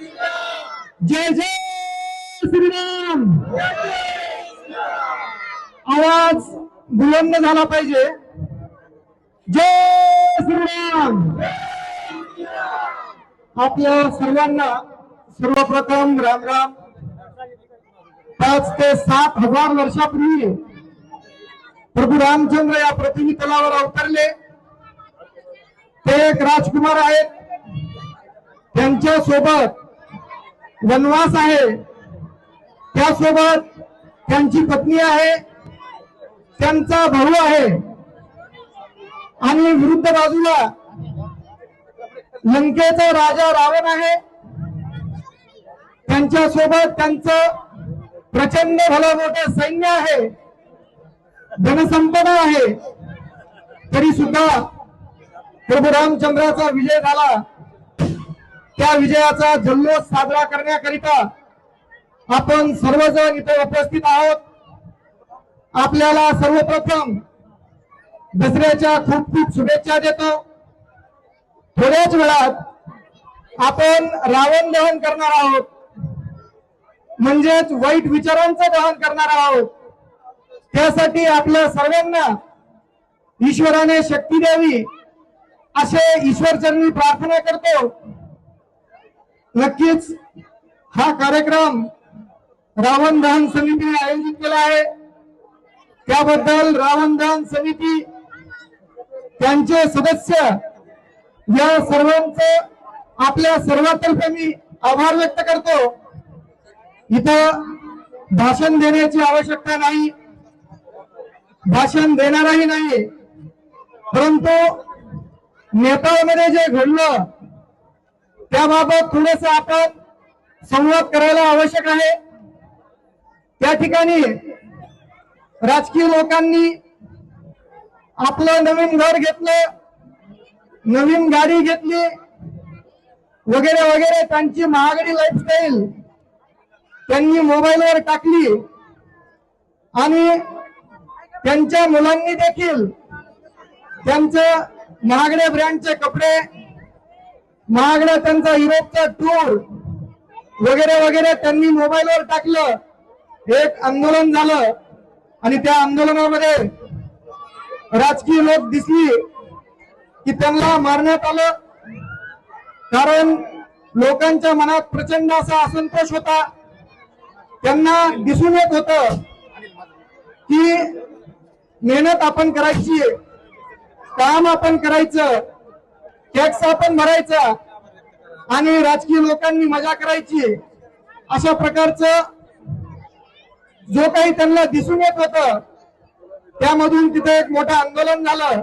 जय जय श्रीराम. आवाज बुलंद झाला पाहिजे. जय श्रीराम. आपल्या सर्वांना सर्वप्रथम राम राम. पाच ते सात हजार वर्षापूर्वी प्रभू रामचंद्र या पृथ्वी तलावर अवतरले. ते एक राजकुमार आहेत. त्यांच्यासोबत वनवास आहे. त्यासोबत त्यांची पत्नी आहे. त्यांचा भाऊ आहे. आणि विरुद्ध बाजूला लंकेचा राजा रावण आहे. त्यांच्यासोबत त्यांचं प्रचंड भला मोठे सैन्य आहे. धनसंपदा आहे. तरी सुद्धा प्रभू रामचंद्राचा विजय झाला. त्या विजयाचा जल्लोष साजरा करण्याकरिता आपण सर्वजण इथे उपस्थित आहोत. आपल्याला सर्वप्रथम दसऱ्याच्या खूप खूप शुभेच्छा देतो. थोड्याच वेळात आपण रावण दहन करणार आहोत. म्हणजेच वाईट विचारांचं दहन करणार आहोत. त्यासाठी आपल्या सर्वांना ईश्वराने शक्ती द्यावी असे ईश्वरचरणी प्रार्थना करतो. नक्कीच हा कार्यक्रम रावण दहन समितीने आयोजित केला आहे. त्याबद्दल रावण दहन समिती त्यांचे सदस्य या सर्वांचे आपल्या सर्वातर्फे मी आभार व्यक्त करतो. इथं भाषण देण्याची आवश्यकता नाही भाषण देणाराही नाही परंतु नेपाळमध्ये जे घडलं त्याबाबत थोडस आपण संवाद करायला आवश्यक आहे. त्या ठिकाणी राजकीय लोकांनी आपलं नवीन घर घेतलं नवीन गाडी घेतली वगैरे वगैरे त्यांची महागडी लाईफस्टाईल त्यांनी मोबाईलवर टाकली आणि त्यांच्या मुलांनी देखील त्यांचं महागड्या ब्रँडचे कपडे महागडा त्यांचा युरोपचा टूर वगैरे वगैरे त्यांनी मोबाईलवर टाकलं. एक आंदोलन झालं आणि त्या आंदोलनामध्ये राजकीय लोक दिसली की त्यांना मारण्यात आलं. कारण लोकांच्या मनात प्रचंड असा असंतोष होता. त्यांना दिसून येत होत की मेहनत आपण करायची काम आपण करायचं टॅक्स आपण भरायचा आणि राजकीय लोकांनी मजा करायची अशा प्रकारचं जो काही त्यांना दिसून येत होत त्यामधून तिथे एक मोठं आंदोलन झालं.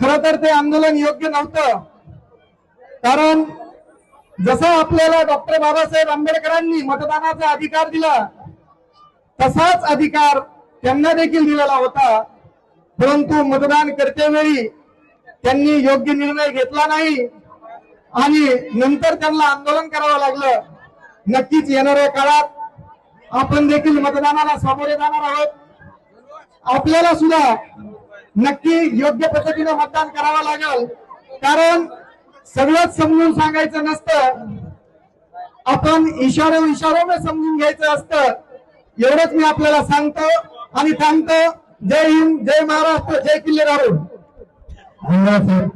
खर तर ते आंदोलन योग्य नव्हतं. कारण जसा आपल्याला डॉक्टर बाबासाहेब आंबेडकरांनी मतदानाचा अधिकार दिला तसाच अधिकार त्यांना देखील दिलेला होता. परंतु मतदान करतेवेळी त्यांनी योग्य निर्णय घेतला नाही. आणि नंतर त्यांना आंदोलन करावं लागलं. नक्कीच येणाऱ्या काळात आपण देखील मतदानाला सामोरे जाणार आहोत. आपल्याला सुद्धा नक्की योग्य पद्धतीने मतदान करावं लागेल. कारण सगळंच समजून सांगायचं नसतं. आपण इशारो इशारोने समजून घ्यायचं असतं. एवढंच मी आपल्याला सांगतो आणि थांबतो जय हिंद जय महाराष्ट्र जय किल्ले राहून Gracias.